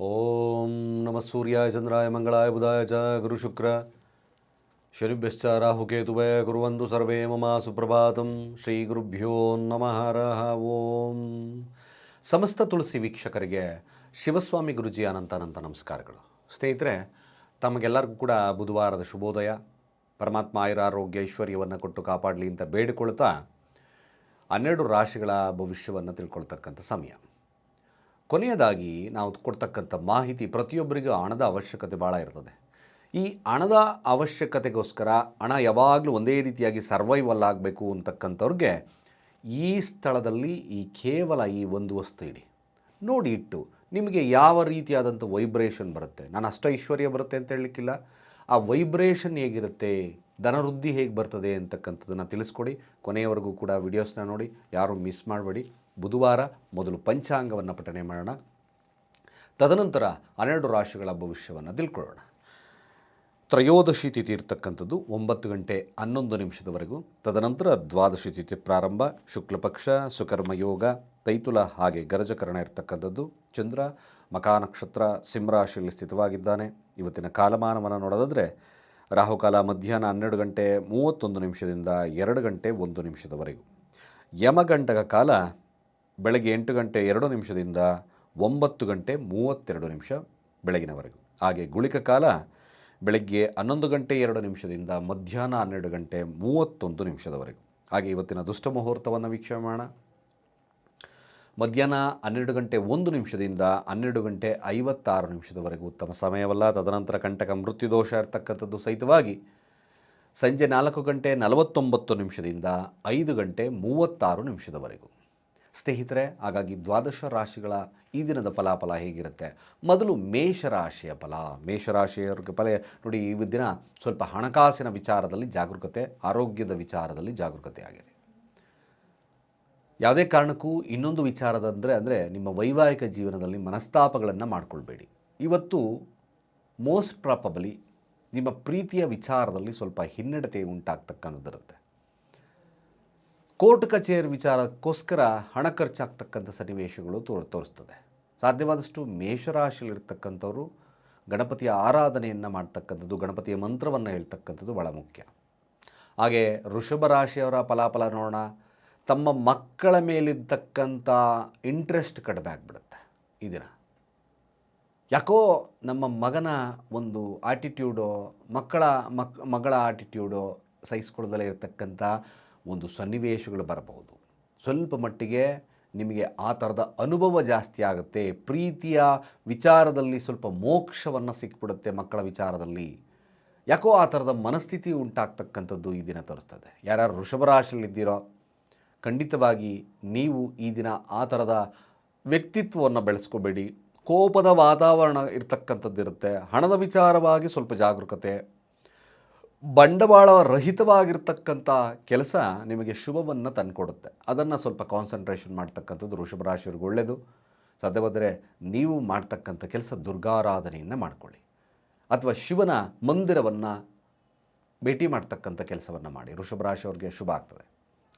ಓಂ ನಮ ಸೂರ್ಯಾಯ ಚಂದ್ರಾಯ ಮಂಗಳಾಯ ಬುಧಾಯ ಚ ಗುರು ಶುಕ್ರ. ಶನಿಭ್ಯಶ್ಚ ರಾಹುಕೇತುವಯ ಕುರುವಂತು ಸರ್ವೇ ಮಮ ಸುಪ್ರಭಾತಂ. ಶ್ರೀ ಗುರುಭ್ಯೋ ನಮಃ ರಹ ಓಂ. ಸಮಸ್ತ ತುಳಸಿ ವೀಕ್ಷಕರಿಗೆ ಶಿವಸ್ವಾಮಿ ಗುರುಜಿ ಅನಂತ ಅನಂತ ನಮಸ್ಕಾರಗಳು. ಸ್ನೇಹಿತರೆ, ತಮಗೆಲ್ಲರಿಗೂ ಕೂಡ ಬುಧವಾರದ ಶುಭೋದಯ. ಪರಮಾತ್ಮ ಆಯುರ ಆರೋಗ್ಯ ಐಶ್ವರ್ಯವನ್ನು ಕೊಟ್ಟು ಕಾಪಾಡಲಿ ಅಂತ ಬೇಡಿಕೊಳ್ತಾ ಹನ್ನೆರಡು ರಾಶಿಗಳ ಭವಿಷ್ಯವನ್ನು ತಿಳ್ಕೊಳ್ತಕ್ಕಂಥ ಸಮಯ. ಕೊನೆಯದಾಗಿ ನಾವು ಕೊಡ್ತಕ್ಕಂಥ ಮಾಹಿತಿ ಪ್ರತಿಯೊಬ್ಬರಿಗೂ ಹಣದ ಅವಶ್ಯಕತೆ ಭಾಳ ಇರ್ತದೆ. ಈ ಹಣದ ಅವಶ್ಯಕತೆಗೋಸ್ಕರ ಹಣ ಯಾವಾಗಲೂ ಒಂದೇ ರೀತಿಯಾಗಿ ಸರ್ವೈವಲ್ ಆಗಬೇಕು ಅಂತಕ್ಕಂಥವ್ರಿಗೆ ಈ ಸ್ಥಳದಲ್ಲಿ ಈ ಕೇವಲ ಈ ಒಂದು ವಸ್ತು ಇಡಿ. ನೋಡಿ ಇಟ್ಟು, ನಿಮಗೆ ಯಾವ ರೀತಿಯಾದಂಥ ವೈಬ್ರೇಷನ್ ಬರುತ್ತೆ? ನಾನು ಅಷ್ಟ ಐಶ್ವರ್ಯ ಬರುತ್ತೆ ಅಂತ ಹೇಳಲಿಕ್ಕಿಲ್ಲ. ಆ ವೈಬ್ರೇಷನ್ ಹೇಗಿರುತ್ತೆ? ಧನವೃದ್ಧಿ ಹೇಗೆ ಬರ್ತದೆ ಅಂತಕ್ಕಂಥದ್ದನ್ನು ತಿಳಿಸ್ಕೊಡಿ. ಕೊನೆಯವರೆಗೂ ಕೂಡ ವಿಡಿಯೋಸ್ನ ನೋಡಿ. ಯಾರೂ ಮಿಸ್ ಮಾಡಬೇಡಿ. ಬುಧವಾರ ಮೊದಲು ಪಂಚಾಂಗವನ್ನು ಪಠನೆ ಮಾಡೋಣ. ತದನಂತರ ಹನ್ನೆರಡು ರಾಶಿಗಳ ಭವಿಷ್ಯವನ್ನು ತಿಳ್ಕೊಳ್ಳೋಣ. ತ್ರಯೋದಶಿ ತಿಥಿ ಇರ್ತಕ್ಕಂಥದ್ದು ಒಂಬತ್ತು ಗಂಟೆ ಹನ್ನೊಂದು ನಿಮಿಷದವರೆಗೂ. ತದನಂತರ ದ್ವಾದಶಿ ತಿಥಿ ಪ್ರಾರಂಭ, ಶುಕ್ಲಪಕ್ಷ, ಸುಕರ್ಮ ಯೋಗ, ತೈತುಲ ಹಾಗೆ ಗರಜಕರಣ ಇರ್ತಕ್ಕಂಥದ್ದು. ಚಂದ್ರ ಮಕಾನಕ್ಷತ್ರ ಸಿಂಹರಾಶಿಯಲ್ಲಿ ಸ್ಥಿತವಾಗಿದ್ದಾನೆ. ಇವತ್ತಿನ ಕಾಲಮಾನವನ್ನು ನೋಡೋದಾದರೆ ರಾಹುಕಾಲ ಮಧ್ಯಾಹ್ನ ಹನ್ನೆರಡು ಗಂಟೆ ಮೂವತ್ತೊಂದು ನಿಮಿಷದಿಂದ ಎರಡು ಗಂಟೆ ಒಂದು ನಿಮಿಷದವರೆಗೂ. ಯಮಗಂಟಕ ಕಾಲ ಬೆಳಗ್ಗೆ ಎಂಟು ಗಂಟೆ ಎರಡು ನಿಮಿಷದಿಂದ ಒಂಬತ್ತು ಗಂಟೆ ಮೂವತ್ತೆರಡು ನಿಮಿಷ ಬೆಳಗಿನವರೆಗೂ. ಹಾಗೆ ಗುಳಿಕ ಕಾಲ ಬೆಳಗ್ಗೆ ಹನ್ನೊಂದು ಗಂಟೆ ಎರಡು ನಿಮಿಷದಿಂದ ಮಧ್ಯಾಹ್ನ ಹನ್ನೆರಡು ಗಂಟೆ ಮೂವತ್ತೊಂದು ನಿಮಿಷದವರೆಗೂ. ಹಾಗೆ ಇವತ್ತಿನ ದುಷ್ಟ ಮುಹೂರ್ತವನ್ನು ವೀಕ್ಷಣೆ ಮಾಡೋಣ. ಮಧ್ಯಾಹ್ನ ಹನ್ನೆರಡು ಗಂಟೆ ಒಂದು ನಿಮಿಷದಿಂದ ಹನ್ನೆರಡು ಗಂಟೆ ಐವತ್ತಾರು ನಿಮಿಷದವರೆಗೂ ಉತ್ತಮ ಸಮಯವಲ್ಲ. ತದನಂತರ ಕಂಟಕ ಮೃತ್ಯುದೋಷ ಇರತಕ್ಕಂಥದ್ದು ಸಹಿತವಾಗಿ ಸಂಜೆ ನಾಲ್ಕು ಗಂಟೆ ನಲವತ್ತೊಂಬತ್ತು ನಿಮಿಷದಿಂದ ಐದು ಗಂಟೆ ಮೂವತ್ತಾರು ನಿಮಿಷದವರೆಗೂ. ಸ್ನೇಹಿತರೆ, ಹಾಗಾಗಿ ದ್ವಾದಶ ರಾಶಿಗಳ ಈ ದಿನದ ಫಲಾಫಲ ಹೇಗಿರುತ್ತೆ? ಮೊದಲು ಮೇಷರಾಶಿಯ ಫಲ. ಮೇಷರಾಶಿಯವ್ರಿಗೆ ಫಲ, ನೋಡಿ, ಈ ದಿನ ಸ್ವಲ್ಪ ಹಣಕಾಸಿನ ವಿಚಾರದಲ್ಲಿ ಜಾಗರೂಕತೆ, ಆರೋಗ್ಯದ ವಿಚಾರದಲ್ಲಿ ಜಾಗರೂಕತೆ ಆಗಿದೆ. ಯಾವುದೇ ಕಾರಣಕ್ಕೂ ಇನ್ನೊಂದು ವಿಚಾರದಂದರೆ, ಅಂದರೆ ನಿಮ್ಮ ವೈವಾಹಿಕ ಜೀವನದಲ್ಲಿ ಮನಸ್ತಾಪಗಳನ್ನು ಮಾಡಿಕೊಳ್ಬೇಡಿ. ಇವತ್ತು ಮೋಸ್ಟ್ ಪ್ರಾಪಬಲಿ ನಿಮ್ಮ ಪ್ರೀತಿಯ ವಿಚಾರದಲ್ಲಿ ಸ್ವಲ್ಪ ಹಿನ್ನಡತೆ ಉಂಟಾಗ್ತಕ್ಕಂಥದ್ದಿರುತ್ತೆ. ಕೋರ್ಟ್ ಕಚೇರಿ ವಿಚಾರಕ್ಕೋಸ್ಕರ ಹಣ ಖರ್ಚಾಗ್ತಕ್ಕಂಥ ಸನ್ನಿವೇಶಗಳು ತೋ ತೋರಿಸ್ತದೆ. ಸಾಧ್ಯವಾದಷ್ಟು ಮೇಷರಾಶಿಯಲ್ಲಿರ್ತಕ್ಕಂಥವ್ರು ಗಣಪತಿಯ ಆರಾಧನೆಯನ್ನು ಮಾಡ್ತಕ್ಕಂಥದ್ದು, ಗಣಪತಿಯ ಮಂತ್ರವನ್ನು ಹೇಳ್ತಕ್ಕಂಥದ್ದು ಭಾಳ ಮುಖ್ಯ. ಹಾಗೆ ಋಷಭ ರಾಶಿಯವರ ಫಲಾಫಲ ನೋಡೋಣ. ತಮ್ಮ ಮಕ್ಕಳ ಮೇಲಿದ್ದಕ್ಕಂಥ ಇಂಟ್ರೆಸ್ಟ್ ಕಡಿಮೆ ಆಗಿಬಿಡುತ್ತೆ ಈ ದಿನ. ಯಾಕೋ ನಮ್ಮ ಮಗನ ಒಂದು ಆಟಿಟ್ಯೂಡು, ಮಕ್ಕಳ ಮಕ್, ಮಗಳ ಆಟಿಟ್ಯೂಡು ಸಹಿಸ್ಕೊಳ್ಳದಲ್ಲೇ ಇರತಕ್ಕಂಥ ಒಂದು ಸನ್ನಿವೇಶಗಳು ಬರಬಹುದು. ಸ್ವಲ್ಪ ಮಟ್ಟಿಗೆ ನಿಮಗೆ ಆ ಥರದ ಅನುಭವ ಜಾಸ್ತಿ ಆಗುತ್ತೆ. ಪ್ರೀತಿಯ ವಿಚಾರದಲ್ಲಿ ಸ್ವಲ್ಪ ಮೋಕ್ಷವನ್ನು ಸಿಕ್ಬಿಡುತ್ತೆ ಮಕ್ಕಳ ವಿಚಾರದಲ್ಲಿ. ಯಾಕೋ ಆ ಥರದ ಮನಸ್ಥಿತಿ ಉಂಟಾಗ್ತಕ್ಕಂಥದ್ದು ಈ ದಿನ ತೋರಿಸ್ತದೆ. ಯಾರ್ಯಾರು ವೃಷಭರಾಶಿಯಲ್ಲಿದ್ದೀರೋ ಖಂಡಿತವಾಗಿ ನೀವು ಈ ದಿನ ಆ ಥರದ ವ್ಯಕ್ತಿತ್ವವನ್ನು ಬೆಳೆಸ್ಕೋಬೇಡಿ. ಕೋಪದ ವಾತಾವರಣ ಇರ್ತಕ್ಕಂಥದ್ದು ಇರುತ್ತೆ ಹಣದ ವಿಚಾರವಾಗಿ ಸ್ವಲ್ಪ ಜಾಗರೂಕತೆ. ಬಂಡವಾಳ ರಹಿತವಾಗಿರ್ತಕ್ಕಂಥ ಕೆಲಸ ನಿಮಗೆ ಶುಭವನ್ನು ತಂದುಕೊಡುತ್ತೆ. ಅದನ್ನು ಸ್ವಲ್ಪ ಕಾನ್ಸಂಟ್ರೇಷನ್ ಮಾಡ್ತಕ್ಕಂಥದ್ದು ಋಷಭ ರಾಶಿಯವ್ರಿಗೆ ಒಳ್ಳೆಯದು ಸಾಧ್ಯವಾದರೆ ನೀವು ಮಾಡ್ತಕ್ಕಂಥ ಕೆಲಸ ದುರ್ಗಾರಾಧನೆಯನ್ನು ಮಾಡಿಕೊಳ್ಳಿ. ಅಥವಾ ಶಿವನ ಮಂದಿರವನ್ನು ಭೇಟಿ ಮಾಡ್ತಕ್ಕಂಥ ಕೆಲಸವನ್ನು ಮಾಡಿ. ವೃಷಭ ರಾಶಿಯವ್ರಿಗೆ ಶುಭ ಆಗ್ತದೆ.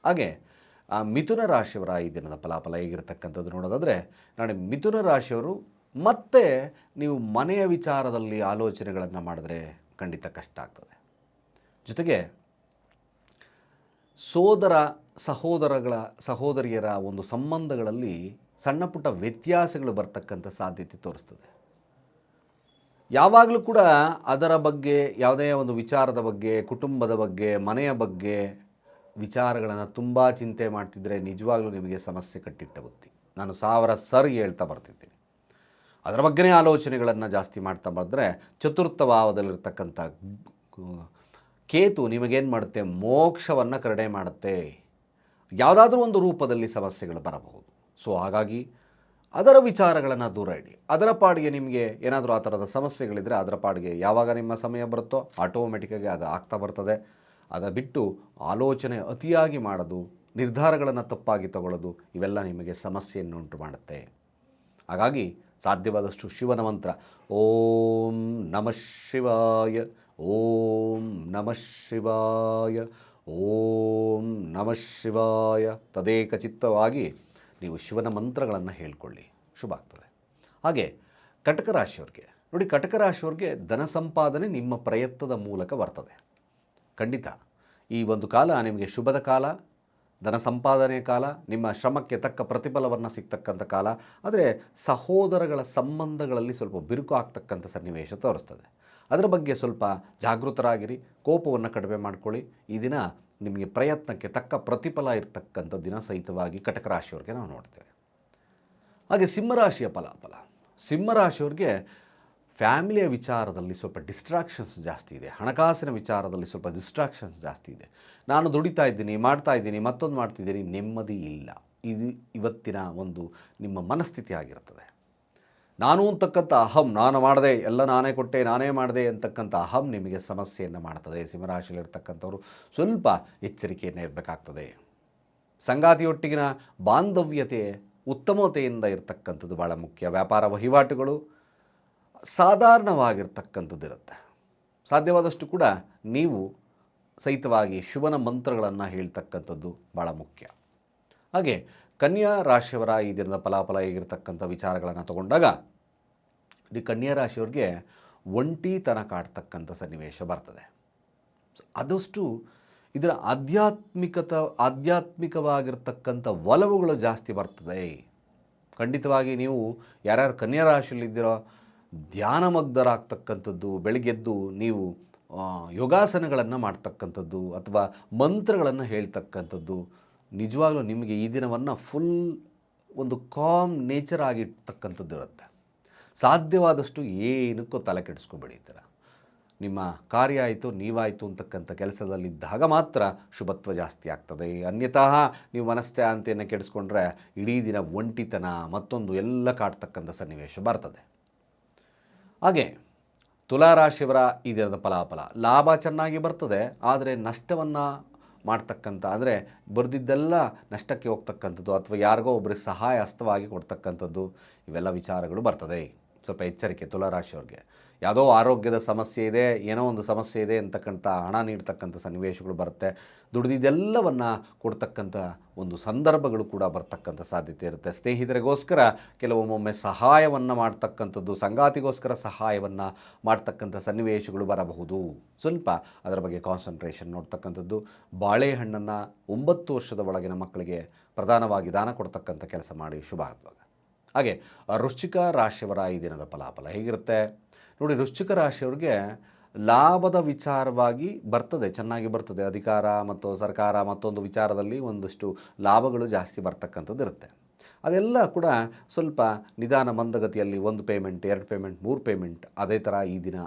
ಹಾಗೆ, ಆ ಮಿಥುನ ರಾಶಿಯವರ ಈ ದಿನದ ಫಲಾಫಲ ಹೇಗಿರ್ತಕ್ಕಂಥದ್ದು ನೋಡೋದಾದರೆ, ನಾಳೆ ಮಿಥುನ ರಾಶಿಯವರು ಮತ್ತೆ ನೀವು ಮನೆಯ ವಿಚಾರದಲ್ಲಿ ಆಲೋಚನೆಗಳನ್ನು ಮಾಡಿದ್ರೆ ಖಂಡಿತ ಕಷ್ಟ ಆಗ್ತದೆ. ಜೊತೆಗೆ ಸೋದರ ಸಹೋದರಗಳ ಸಹೋದರಿಯರ ಒಂದು ಸಂಬಂಧಗಳಲ್ಲಿ ಸಣ್ಣ ಪುಟ್ಟ ವ್ಯತ್ಯಾಸಗಳು ಬರ್ತಕ್ಕಂಥ ಸಾಧ್ಯತೆ ತೋರಿಸ್ತದೆ. ಯಾವಾಗಲೂ ಕೂಡ ಅದರ ಬಗ್ಗೆ, ಯಾವುದೇ ಒಂದು ವಿಚಾರದ ಬಗ್ಗೆ, ಕುಟುಂಬದ ಬಗ್ಗೆ, ಮನೆಯ ಬಗ್ಗೆ ವಿಚಾರಗಳನ್ನು ತುಂಬ ಚಿಂತೆ ಮಾಡ್ತಿದ್ರೆ ನಿಜವಾಗ್ಲೂ ನಿಮಗೆ ಸಮಸ್ಯೆ ಕಟ್ಟಿಟ್ಟ ಬುತ್ತಿ. ನಾನು ಸಾವಿರ ಸರಿ ಹೇಳ್ತಾ ಬರ್ತಿದ್ದೀನಿ. ಅದರ ಬಗ್ಗೆನೇ ಆಲೋಚನೆಗಳನ್ನು ಜಾಸ್ತಿ ಮಾಡ್ತಾ ಬಂದರೆ ಚತುರ್ಥ ಭಾವದಲ್ಲಿರ್ತಕ್ಕಂಥ ಕೇತು ನಿಮಗೇನು ಮಾಡುತ್ತೆ? ಮೋಕ್ಷವನ್ನು ಕರಡೆ ಮಾಡುತ್ತೆ. ಯಾವುದಾದ್ರೂ ಒಂದು ರೂಪದಲ್ಲಿ ಸಮಸ್ಯೆಗಳು ಬರಬಹುದು. ಸೊ, ಹಾಗಾಗಿ ಅದರ ವಿಚಾರಗಳನ್ನು ದೂರ ಇಡಿ. ಅದರ ಪಾಡಿಗೆ ನಿಮಗೆ ಏನಾದರೂ ಆ ಥರದ ಸಮಸ್ಯೆಗಳಿದ್ದರೆ ಅದರ ಪಾಡಿಗೆ ಯಾವಾಗ ನಿಮ್ಮ ಸಮಯ ಬರುತ್ತೋ ಆಟೋಮೆಟಿಕ್ಕಾಗಿ ಅದು ಆಗ್ತಾ ಬರ್ತದೆ. ಅದ ಬಿಟ್ಟು ಆಲೋಚನೆ ಅತಿಯಾಗಿ ಮಾಡೋದು, ನಿರ್ಧಾರಗಳನ್ನು ತಪ್ಪಾಗಿ ತಗೊಳ್ಳೋದು, ಇವೆಲ್ಲ ನಿಮಗೆ ಸಮಸ್ಯೆಯನ್ನು ಉಂಟು ಮಾಡುತ್ತೆ. ಹಾಗಾಗಿ ಸಾಧ್ಯವಾದಷ್ಟು ಶಿವನ ಮಂತ್ರ. ಓಂ ನಮಃ ಶಿವಾಯ. ಓಂ ನಮಃ ಶಿವಾಯ, ಓಂ ನಮಃ ಶಿವಾಯ. ತದೇಕಚಿತ್ತವಾಗಿ ನೀವು ಶಿವನ ಮಂತ್ರಗಳನ್ನು ಹೇಳ್ಕೊಳ್ಳಿ. ಶುಭ ಆಗ್ತದೆ. ಹಾಗೆ ಕಟಕ ರಾಶಿಯವ್ರಿಗೆ, ನೋಡಿ ಕಟಕ ರಾಶಿಯವ್ರಿಗೆ ಧನ ಸಂಪಾದನೆ ನಿಮ್ಮ ಪ್ರಯತ್ನದ ಮೂಲಕ ಬರ್ತದೆ ಖಂಡಿತ. ಈ ಒಂದು ಕಾಲ ನಿಮಗೆ ಶುಭದ ಕಾಲ, ಧನ ಸಂಪಾದನೆಯ ಕಾಲ, ನಿಮ್ಮ ಶ್ರಮಕ್ಕೆ ತಕ್ಕ ಪ್ರತಿಫಲವನ್ನು ಸಿಗ್ತಕ್ಕಂಥ ಕಾಲ. ಆದರೆ ಸಹೋದರಗಳ ಸಂಬಂಧಗಳಲ್ಲಿ ಸ್ವಲ್ಪ ಬಿರುಕು ಆಗ್ತಕ್ಕಂಥ ಸನ್ನಿವೇಶ ತೋರಿಸ್ತದೆ. ಅದರ ಬಗ್ಗೆ ಸ್ವಲ್ಪ ಜಾಗೃತರಾಗಿರಿ, ಕೋಪವನ್ನು ಕಡಿಮೆ ಮಾಡ್ಕೊಳ್ಳಿ. ಈ ದಿನ ನಿಮಗೆ ಪ್ರಯತ್ನಕ್ಕೆ ತಕ್ಕ ಪ್ರತಿಫಲ ಇರತಕ್ಕಂಥ ದಿನ ಸಹಿತವಾಗಿ ಕಟಕ ರಾಶಿಯವ್ರಿಗೆ ನಾವು ನೋಡ್ತೇವೆ. ಹಾಗೆ ಸಿಂಹರಾಶಿಯ ಫಲಾಫಲ. ಸಿಂಹರಾಶಿಯವ್ರಿಗೆ ಫ್ಯಾಮಿಲಿಯ ವಿಚಾರದಲ್ಲಿ ಸ್ವಲ್ಪ ಡಿಸ್ಟ್ರಾಕ್ಷನ್ಸ್ ಜಾಸ್ತಿ ಇದೆ. ಹಣಕಾಸಿನ ವಿಚಾರದಲ್ಲಿ ಸ್ವಲ್ಪ ಡಿಸ್ಟ್ರಾಕ್ಷನ್ಸ್ ಜಾಸ್ತಿ ಇದೆ. ನಾನು ದುಡಿತಾ ಇದ್ದೀನಿ, ಮಾಡ್ತಾ ಇದ್ದೀನಿ, ಮತ್ತೊಂದು ಮಾಡ್ತಿದ್ದೀನಿ, ನೆಮ್ಮದಿ ಇಲ್ಲ. ಇದು ಇವತ್ತಿನ ಒಂದು ನಿಮ್ಮ ಮನಸ್ಥಿತಿ ಆಗಿರುತ್ತದೆ. ನಾನು ಅಂತಕ್ಕಂಥ ಅಹಂ ನಾನು ಮಾಡಿದೆ, ಎಲ್ಲ ನಾನೇ ಕೊಟ್ಟೆ, ನಾನೇ ಮಾಡಿದೆ ಅಂತಕ್ಕಂಥ ಅಹಂ ನಿಮಗೆ ಸಮಸ್ಯೆಯನ್ನು ಮಾಡ್ತದೆ. ಸಿಂಹರಾಶಿಯಲ್ಲಿರ್ತಕ್ಕಂಥವ್ರು ಸ್ವಲ್ಪ ಎಚ್ಚರಿಕೆಯನ್ನು ಇರಬೇಕಾಗ್ತದೆ. ಸಂಗಾತಿಯೊಟ್ಟಿಗಿನ ಬಾಂಧವ್ಯತೆ ಉತ್ತಮತೆಯಿಂದ ಇರತಕ್ಕಂಥದ್ದು ಭಾಳ ಮುಖ್ಯ. ವ್ಯಾಪಾರ ವಹಿವಾಟುಗಳು ಸಾಧಾರಣವಾಗಿರ್ತಕ್ಕಂಥದ್ದು ಇರುತ್ತೆ ಸಾಧ್ಯವಾದಷ್ಟು ಕೂಡ ನೀವು ಸಹಿತವಾಗಿ ಶುಭನ ಮಂತ್ರಗಳನ್ನು ಹೇಳ್ತಕ್ಕಂಥದ್ದು ಭಾಳ ಮುಖ್ಯ. ಹಾಗೆ ಕನ್ಯಾ ರಾಶಿಯವರ ಈ ದಿನದ ಫಲಾಫಲ ಹೇಗಿರ್ತಕ್ಕಂಥ ವಿಚಾರಗಳನ್ನು ತಗೊಂಡಾಗ ಈ ಕನ್ಯಾ ರಾಶಿಯವ್ರಿಗೆ ಒಂಟಿತನ ಕಾಡ್ತಕ್ಕಂಥ ಸನ್ನಿವೇಶ ಬರ್ತದೆ. ಆದಷ್ಟು ಇದರ ಆಧ್ಯಾತ್ಮಿಕತ, ಆಧ್ಯಾತ್ಮಿಕವಾಗಿರ್ತಕ್ಕಂಥ ಒಲವುಗಳು ಜಾಸ್ತಿ ಬರ್ತದೆ. ಖಂಡಿತವಾಗಿ ನೀವು ಯಾರ್ಯಾರು ಕನ್ಯಾ ರಾಶಿಯಲ್ಲಿದ್ದೀರೋ ಧ್ಯಾನಮಗ್ಧರಾಗ್ತಕ್ಕಂಥದ್ದು ಬೆಳಗ್ಗೆದ್ದು ನೀವು ಯೋಗಾಸನಗಳನ್ನು ಮಾಡ್ತಕ್ಕಂಥದ್ದು ಅಥವಾ ಮಂತ್ರಗಳನ್ನು ಹೇಳ್ತಕ್ಕಂಥದ್ದು ನಿಜವಾಗ್ಲೂ ನಿಮಗೆ ಈ ದಿನವನ್ನು ಫುಲ್ ಒಂದು ಕಾಮ್ ನೇಚರ್ ಆಗಿರ್ತಕ್ಕಂಥದ್ದು ಇರುತ್ತೆ. ಸಾಧ್ಯವಾದಷ್ಟು ಏನಕ್ಕೂ ತಲೆ ಕೆಡಿಸ್ಕೊಬೇಡಿ ಈ ಥರ ನಿಮ್ಮ ಕಾರ್ಯ ಆಯಿತು ನೀವಾಯಿತು ಅಂತಕ್ಕಂಥ ಕೆಲಸದಲ್ಲಿದ್ದಾಗ ಮಾತ್ರ ಶುಭತ್ವ ಜಾಸ್ತಿ ಆಗ್ತದೆ. ಅನ್ಯತಃ ನೀವು ಮನಸ್ಥಾಂತಿಯನ್ನು ಕೆಡಿಸ್ಕೊಂಡ್ರೆ ಇಡೀ ದಿನ ಒಂಟಿತನ, ಮತ್ತೊಂದು ಎಲ್ಲ ಕಾಡ್ತಕ್ಕಂಥ ಸನ್ನಿವೇಶ ಬರ್ತದೆ. ಹಾಗೆ, ತುಲಾರಾಶಿಯವರ ಈ ದಿನದ ಫಲಾಫಲ ಲಾಭ ಚೆನ್ನಾಗಿ ಬರ್ತದೆ, ಆದರೆ ನಷ್ಟವನ್ನು ಮಾಡ್ತಕ್ಕಂಥ, ಅಂದರೆ ಬರೆದಿದ್ದೆಲ್ಲ ನಷ್ಟಕ್ಕೆ ಹೋಗ್ತಕ್ಕಂಥದ್ದು ಅಥವಾ ಯಾರಿಗೋ ಒಬ್ಬರಿಗೆ ಸಹಾಯ ಹಸ್ತವಾಗಿ ಕೊಡ್ತಕ್ಕಂಥದ್ದು, ಇವೆಲ್ಲ ವಿಚಾರಗಳು ಬರ್ತದೆ. ಸ್ವಲ್ಪ ಎಚ್ಚರಿಕೆ, ತುಲಾರಾಶಿಯವ್ರಿಗೆ. ಯಾವುದೋ ಆರೋಗ್ಯದ ಸಮಸ್ಯೆ ಇದೆ, ಏನೋ ಒಂದು ಸಮಸ್ಯೆ ಇದೆ ಅಂತಕ್ಕಂಥ ಹಣ ನೀಡ್ತಕ್ಕಂಥ ಸನ್ನಿವೇಶಗಳು ಬರುತ್ತೆ. ದುಡಿದಿದ್ದೆಲ್ಲವನ್ನು ಕೊಡ್ತಕ್ಕಂಥ ಒಂದು ಸಂದರ್ಭಗಳು ಕೂಡ ಬರ್ತಕ್ಕಂಥ ಸಾಧ್ಯತೆ ಇರುತ್ತೆ. ಸ್ನೇಹಿತರಿಗೋಸ್ಕರ ಕೆಲವೊಮ್ಮೊಮ್ಮೆ ಸಹಾಯವನ್ನು ಮಾಡ್ತಕ್ಕಂಥದ್ದು, ಸಂಗಾತಿಗೋಸ್ಕರ ಸಹಾಯವನ್ನು ಮಾಡ್ತಕ್ಕಂಥ ಸನ್ನಿವೇಶಗಳು ಬರಬಹುದು. ಸ್ವಲ್ಪ ಅದರ ಬಗ್ಗೆ ಕಾನ್ಸಂಟ್ರೇಷನ್ ನೋಡ್ತಕ್ಕಂಥದ್ದು. ಬಾಳೆಹಣ್ಣನ್ನು ಒಂಬತ್ತು ವರ್ಷದ ಒಳಗಿನ ಮಕ್ಕಳಿಗೆ ಪ್ರಧಾನವಾಗಿ ದಾನ ಕೊಡ್ತಕ್ಕಂಥ ಕೆಲಸ ಮಾಡಿ. ಶುಭ ಹಾಗೆ ರುಚಿಕ ರಾಶಿಯವರ ಈ ದಿನದ ಫಲಾಫಲ ಹೇಗಿರುತ್ತೆ? ನೋಡಿ, ವೃಶ್ಚಿಕ ರಾಶಿಯವ್ರಿಗೆ ಲಾಭದ ವಿಚಾರವಾಗಿ ಬರ್ತದೆ, ಚೆನ್ನಾಗಿ ಬರ್ತದೆ. ಅಧಿಕಾರ ಮತ್ತು ಸರ್ಕಾರ ಮತ್ತೊಂದು ವಿಚಾರದಲ್ಲಿ ಒಂದಷ್ಟು ಲಾಭಗಳು ಜಾಸ್ತಿ ಬರ್ತಕ್ಕಂಥದ್ದು ಇರುತ್ತೆ. ಅದೆಲ್ಲ ಕೂಡ ಸ್ವಲ್ಪ ನಿಧಾನ ಮಂದಗತಿಯಲ್ಲಿ ಒಂದು ಪೇಮೆಂಟ್ ಎರಡು ಪೇಮೆಂಟ್ ಮೂರು ಪೇಮೆಂಟ್ ಅದೇ ಥರ ಈ ದಿನ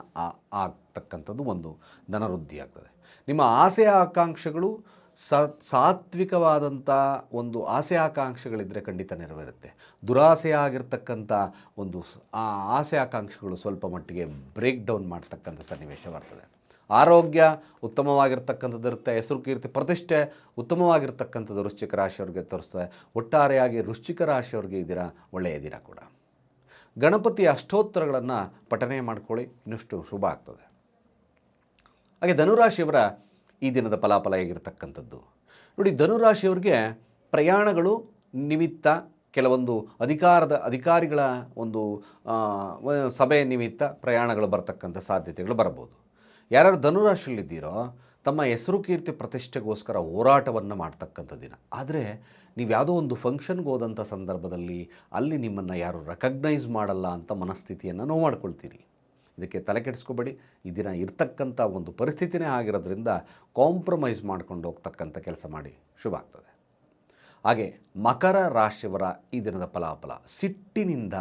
ಆಗ್ತಕ್ಕಂಥದ್ದು ಒಂದು ಧನವೃದ್ಧಿ ಆಗ್ತದೆ ನಿಮ್ಮ ಆಸೆ ಆಕಾಂಕ್ಷೆಗಳು ಸ, ಸಾತ್ವಿಕವಾದಂಥ ಒಂದು ಆಸೆ ಆಕಾಂಕ್ಷೆಗಳಿದ್ದರೆ ಖಂಡಿತ ನೆರವೇರುತ್ತೆ. ದುರಾಸೆ ಆಗಿರ್ತಕ್ಕಂಥ ಒಂದು ಆ ಆಸೆ ಆಕಾಂಕ್ಷೆಗಳು ಸ್ವಲ್ಪ ಮಟ್ಟಿಗೆ ಬ್ರೇಕ್ ಡೌನ್ ಮಾಡ್ತಕ್ಕಂಥ ಸನ್ನಿವೇಶ ಬರ್ತದೆ. ಆರೋಗ್ಯ ಉತ್ತಮವಾಗಿರ್ತಕ್ಕಂಥದ್ದು ಇರುತ್ತೆ ಹೆಸರು ಕೀರ್ತಿ ಪ್ರತಿಷ್ಠೆ ಉತ್ತಮವಾಗಿರ್ತಕ್ಕಂಥದ್ದು ವೃಶ್ಚಿಕ ರಾಶಿಯವ್ರಿಗೆ ತೋರಿಸ್ತದೆ. ಒಟ್ಟಾರೆಯಾಗಿ ವೃಶ್ಚಿಕ ರಾಶಿಯವ್ರಿಗೆ ದಿನ ಒಳ್ಳೆಯ ದಿನ ಕೂಡ. ಗಣಪತಿ ಅಷ್ಟೋತ್ತರಗಳನ್ನು ಪಠನೆ ಮಾಡ್ಕೊಳ್ಳಿ, ಇನ್ನಷ್ಟು ಶುಭ ಆಗ್ತದೆ. ಹಾಗೆ ಧನುರಾಶಿಯವರ ಈ ದಿನದ ಫಲಾಫಲ ಹೇಗಿರ್ತಕ್ಕಂಥದ್ದು? ನೋಡಿ, ಧನುರಾಶಿಯವ್ರಿಗೆ ಪ್ರಯಾಣಗಳು ನಿಮಿತ್ತ ಕೆಲವೊಂದು ಅಧಿಕಾರದ ಅಧಿಕಾರಿಗಳ ಒಂದು ಸಭೆ ನಿಮಿತ್ತ ಪ್ರಯಾಣಗಳು ಬರ್ತಕ್ಕಂಥ ಸಾಧ್ಯತೆಗಳು ಬರಬಹುದು. ಯಾರ್ಯಾರು ಧನುರಾಶಿಯಲ್ಲಿದ್ದೀರೋ ತಮ್ಮ ಹೆಸರು ಕೀರ್ತಿ ಪ್ರತಿಷ್ಠೆಗೋಸ್ಕರ ಹೋರಾಟವನ್ನು ಮಾಡ್ತಕ್ಕಂಥ ದಿನ. ಆದರೆ ನೀವು ಯಾವುದೋ ಒಂದು ಫಂಕ್ಷನ್ಗೆ ಹೋದಂಥ ಸಂದರ್ಭದಲ್ಲಿ ಅಲ್ಲಿ ನಿಮ್ಮನ್ನು ಯಾರು ರೆಕಗ್ನೈಸ್ ಮಾಡಲ್ಲ ಅಂತ ಮನಸ್ಥಿತಿಯನ್ನು ನೋವು ಮಾಡ್ಕೊಳ್ತೀರಿ. ಇದಕ್ಕೆ ತಲೆ ಕೆಡಿಸ್ಕೋಬೇಡಿ. ಈ ದಿನ ಇರ್ತಕ್ಕಂಥ ಒಂದು ಪರಿಸ್ಥಿತಿನೇ ಆಗಿರೋದ್ರಿಂದ ಕಾಂಪ್ರಮೈಸ್ ಮಾಡ್ಕೊಂಡು ಹೋಗ್ತಕ್ಕಂಥ ಕೆಲಸ ಮಾಡಿ, ಶುಭ ಆಗ್ತದೆ. ಹಾಗೆ ಮಕರ ರಾಶಿಯವರ ಈ ದಿನದ ಫಲಾಫಲ, ಸಿಟ್ಟಿನಿಂದ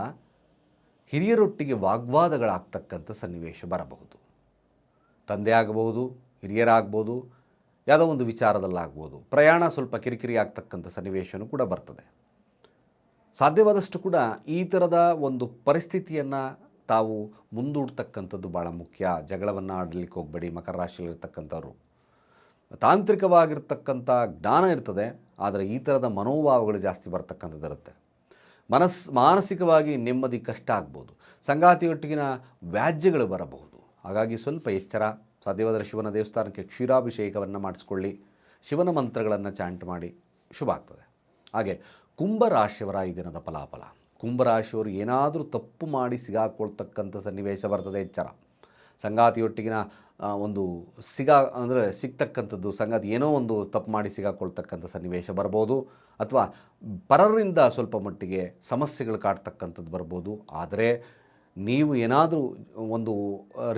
ಹಿರಿಯರೊಟ್ಟಿಗೆ ವಾಗ್ವಾದಗಳಾಗ್ತಕ್ಕಂಥ ಸನ್ನಿವೇಶ ಬರಬಹುದು. ತಂದೆ ಆಗಬಹುದು, ಹಿರಿಯರಾಗ್ಬೋದು, ಯಾವುದೋ ಒಂದು ವಿಚಾರದಲ್ಲಾಗ್ಬೋದು, ಪ್ರಯಾಣ ಸ್ವಲ್ಪ ಕಿರಿಕಿರಿ ಆಗ್ತಕ್ಕಂಥ ಸನ್ನಿವೇಶನೂ ಕೂಡ ಬರ್ತದೆ. ಸಾಧ್ಯವಾದಷ್ಟು ಕೂಡ ಈ ಥರದ ಒಂದು ಪರಿಸ್ಥಿತಿಯನ್ನು ತಾವು ಮುಂದೂಡ್ತಕ್ಕಂಥದ್ದು ಭಾಳ ಮುಖ್ಯ. ಜಗಳವನ್ನು ಆಡಲಿಕ್ಕೆ ಹೋಗಬೇಡಿ, ಮಕರ ರಾಶಿಯಲ್ಲಿರ್ತಕ್ಕಂಥವ್ರು. ತಾಂತ್ರಿಕವಾಗಿರ್ತಕ್ಕಂಥ ಜ್ಞಾನ ಇರ್ತದೆ, ಆದರೆ ಈ ಥರದ ಮನೋಭಾವಗಳು ಜಾಸ್ತಿ ಬರ್ತಕ್ಕಂಥದ್ದು ಇರುತ್ತೆ. ಮನಸ್, ಮಾನಸಿಕವಾಗಿ ನೆಮ್ಮದಿ, ಕಷ್ಟ ಆಗ್ಬೋದು. ಸಂಗಾತಿಯೊಟ್ಟಿಗಿನ ವ್ಯಾಜ್ಯಗಳು ಬರಬಹುದು. ಹಾಗಾಗಿ ಸ್ವಲ್ಪ ಎಚ್ಚರ, ಸಾಧ್ಯವಾದರೆ ಶಿವನ ದೇವಸ್ಥಾನಕ್ಕೆ ಕ್ಷೀರಾಭಿಷೇಕವನ್ನು ಮಾಡಿಸ್ಕೊಳ್ಳಿ. ಶಿವನ ಮಂತ್ರಗಳನ್ನು ಚಾಂಟ್ ಮಾಡಿ, ಶುಭ ಆಗ್ತದೆ. ಹಾಗೆ ಕುಂಭರಾಶಿಯವರ ಈ ದಿನದ ಫಲಾಫಲ. ಕುಂಭರಾಶಿಯವರು ಏನಾದರೂ ತಪ್ಪು ಮಾಡಿ ಸಿಗಾಕೊಳ್ತಕ್ಕಂಥ ಸನ್ನಿವೇಶ ಬರ್ತದೆ ಎಚ್ಚರ. ಸಂಗಾತಿಯೊಟ್ಟಿಗಿನ ಒಂದು ಸಿಗಾ, ಅಂದರೆ ಸಿಗ್ತಕ್ಕಂಥದ್ದು, ಸಂಗಾತಿ ಏನೋ ಒಂದು ತಪ್ಪು ಮಾಡಿ ಸಿಗಾಕೊಳ್ತಕ್ಕಂಥ ಸನ್ನಿವೇಶ ಬರ್ಬೋದು, ಅಥವಾ ಪರರಿಂದ ಸ್ವಲ್ಪ ಮಟ್ಟಿಗೆ ಸಮಸ್ಯೆಗಳು ಕಾಡ್ತಕ್ಕಂಥದ್ದು ಬರ್ಬೋದು. ಆದರೆ ನೀವು ಏನಾದರೂ ಒಂದು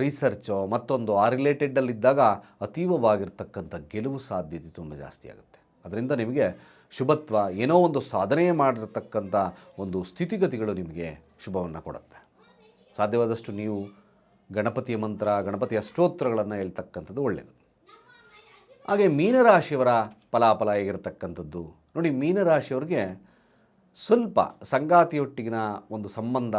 ರಿಸರ್ಚ್ ಮತ್ತೊಂದು ಆ ರಿಲೇಟೆಡಲ್ಲಿದ್ದಾಗ ಅತೀವವಾಗಿರ್ತಕ್ಕಂಥ ಗೆಲುವು ಸಾಧ್ಯತೆ ತುಂಬ ಜಾಸ್ತಿ ಆಗುತ್ತೆ. ಅದರಿಂದ ನಿಮಗೆ ಶುಭತ್ವ ಏನೋ ಒಂದು ಸಾಧನೆ ಮಾಡಿರತಕ್ಕಂಥ ಒಂದು ಸ್ಥಿತಿಗತಿಗಳು ನಿಮಗೆ ಶುಭವನ್ನು ಕೊಡುತ್ತೆ. ಸಾಧ್ಯವಾದಷ್ಟು ನೀವು ಗಣಪತಿಯ ಮಂತ್ರ ಗಣಪತಿ ಅಷ್ಟೋತ್ತರಗಳನ್ನು ಹೇಳ್ತಕ್ಕಂಥದ್ದು ಒಳ್ಳೆಯದು ಹಾಗೆ ಮೀನರಾಶಿಯವರ ಫಲಾಫಲ ಹೇಗಿರತಕ್ಕಂಥದ್ದು? ನೋಡಿ, ಮೀನರಾಶಿಯವ್ರಿಗೆ ಸ್ವಲ್ಪ ಸಂಗಾತಿಯೊಟ್ಟಿಗಿನ ಒಂದು ಸಂಬಂಧ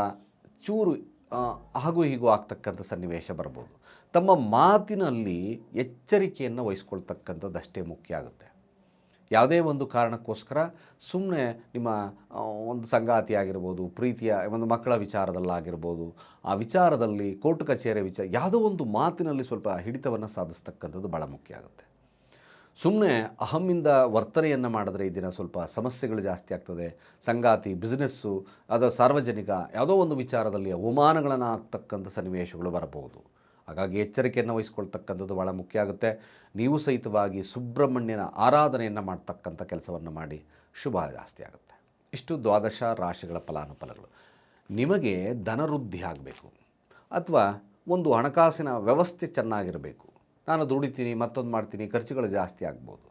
ಚೂರು ಹಾಗು ಹಾಗೂ ಹೀಗೂ ಆಗ್ತಕ್ಕಂಥ ಸನ್ನಿವೇಶ ಬರ್ಬೋದು. ತಮ್ಮ ಮಾತಿನಲ್ಲಿ ಎಚ್ಚರಿಕೆಯನ್ನು ವಹಿಸ್ಕೊಳ್ತಕ್ಕಂಥದ್ದು ಅಷ್ಟೇ ಮುಖ್ಯ ಆಗುತ್ತೆ. ಯಾವುದೇ ಒಂದು ಕಾರಣಕ್ಕೋಸ್ಕರ ಸುಮ್ಮನೆ ನಿಮ್ಮ ಒಂದು ಸಂಗಾತಿ ಆಗಿರ್ಬೋದು ಪ್ರೀತಿಯ ಒಂದು ಮಕ್ಕಳ ವಿಚಾರದಲ್ಲಾಗಿರ್ಬೋದು, ಆ ವಿಚಾರದಲ್ಲಿ ಕೋರ್ಟ್ ಕಚೇರಿ ವಿಚಾರ ಯಾವುದೋ ಒಂದು ಮಾತಿನಲ್ಲಿ ಸ್ವಲ್ಪ ಹಿಡಿತವನ್ನು ಸಾಧಿಸ್ತಕ್ಕಂಥದ್ದು ಭಾಳ ಮುಖ್ಯ ಆಗುತ್ತೆ. ಸುಮ್ಮನೆ ಅಹಮ್ಮಿಂದ ವರ್ತನೆಯನ್ನು ಮಾಡಿದ್ರೆ ಈ ದಿನ ಸ್ವಲ್ಪ ಸಮಸ್ಯೆಗಳು ಜಾಸ್ತಿ ಆಗ್ತದೆ, ಸಂಗಾತಿ, ಬಿಸ್ನೆಸ್ಸು, ಅದು ಸಾರ್ವಜನಿಕ ಯಾವುದೋ ಒಂದು ವಿಚಾರದಲ್ಲಿ ಅವಮಾನಗಳನ್ನು ಆಗ್ತಕ್ಕಂಥ ಸನ್ನಿವೇಶಗಳು ಬರಬಹುದು. ಹಾಗಾಗಿ ಎಚ್ಚರಿಕೆಯನ್ನು ವಹಿಸ್ಕೊಳ್ತಕ್ಕಂಥದ್ದು ಭಾಳ ಮುಖ್ಯ ಆಗುತ್ತೆ. ನೀವು ಸಹಿತವಾಗಿ ಸುಬ್ರಹ್ಮಣ್ಯನ ಆರಾಧನೆಯನ್ನು ಮಾಡ್ತಕ್ಕಂಥ ಕೆಲಸವನ್ನು ಮಾಡಿ ಶುಭ ಜಾಸ್ತಿ ಆಗುತ್ತೆ. ಇಷ್ಟು ದ್ವಾದಶ ರಾಶಿಗಳ ಫಲಾನುಫಲಗಳು. ನಿಮಗೆ ಧನವೃದ್ಧಿ ಆಗಬೇಕು. ಅಥವಾ ಒಂದು ಹಣಕಾಸಿನ ವ್ಯವಸ್ಥೆ ಚೆನ್ನಾಗಿರಬೇಕು. ನಾನು ದುಡಿತೀನಿ, ಮತ್ತೊಂದು ಮಾಡ್ತೀನಿ, ಖರ್ಚುಗಳು ಜಾಸ್ತಿ ಆಗ್ಬೋದು.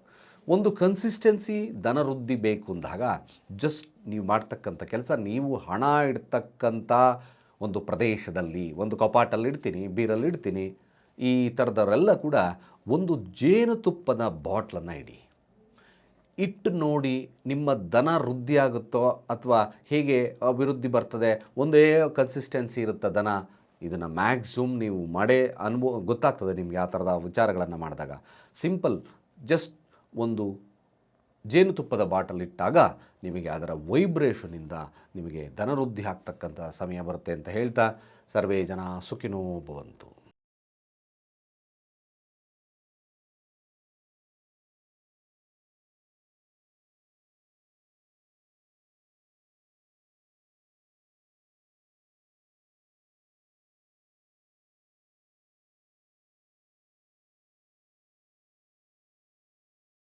ಒಂದು ಕನ್ಸಿಸ್ಟೆನ್ಸಿ ಧನವೃದ್ಧಿ ಬೇಕು ಅಂದಾಗ ಜಸ್ಟ್ ನೀವು ಮಾಡ್ತಕ್ಕಂಥ ಕೆಲಸ, ನೀವು ಹಣ ಇಡ್ತಕ್ಕಂಥ ಒಂದು ಪ್ರದೇಶದಲ್ಲಿ ಒಂದು ಕಪಾಟಲ್ಲಿ ಇಡ್ತೀನಿ, ಬೀರಲ್ಲಿ ಇಡ್ತೀನಿ, ಈ ಥರದವರೆಲ್ಲ ಕೂಡ ಒಂದು ಜೇನುತುಪ್ಪದ ಬಾಟ್ಲನ್ನು ಇಡಿ. ಇಟ್ಟು ನೋಡಿ ನಿಮ್ಮ ದನ ವೃದ್ಧಿ ಆಗುತ್ತೋ ಅಥವಾ ಹೇಗೆ ಅಭಿವೃದ್ಧಿ ಬರ್ತದೆ, ಒಂದೇ ಕನ್ಸಿಸ್ಟೆನ್ಸಿ ಇರುತ್ತೆ ದನ? ಇದನ್ನು ಮ್ಯಾಕ್ಸಿಮಮ್ ನೀವು ಮಾಡೇ ಅನುಭವ, ಗೊತ್ತಾಗ್ತದೆ ನಿಮಗೆ ಆ ಥರದ ವಿಚಾರಗಳನ್ನು ಮಾಡಿದಾಗ. ಸಿಂಪಲ್ ಜಸ್ಟ್ ಒಂದು ಜೇನುತುಪ್ಪದ ಬಾಟಲ್ ಇಟ್ಟಾಗ ನಿಮಗೆ ಅದರ ವೈಬ್ರೇಷನಿಂದ ನಿಮಗೆ ಧನವೃದ್ಧಿ ಆಗ್ತಕ್ಕಂಥ ಸಮಯ ಬರುತ್ತೆ ಅಂತ ಹೇಳ್ತಾ ಸರ್ವೇ ಜನ ಸುಖಿನೋ ಭವಂತು.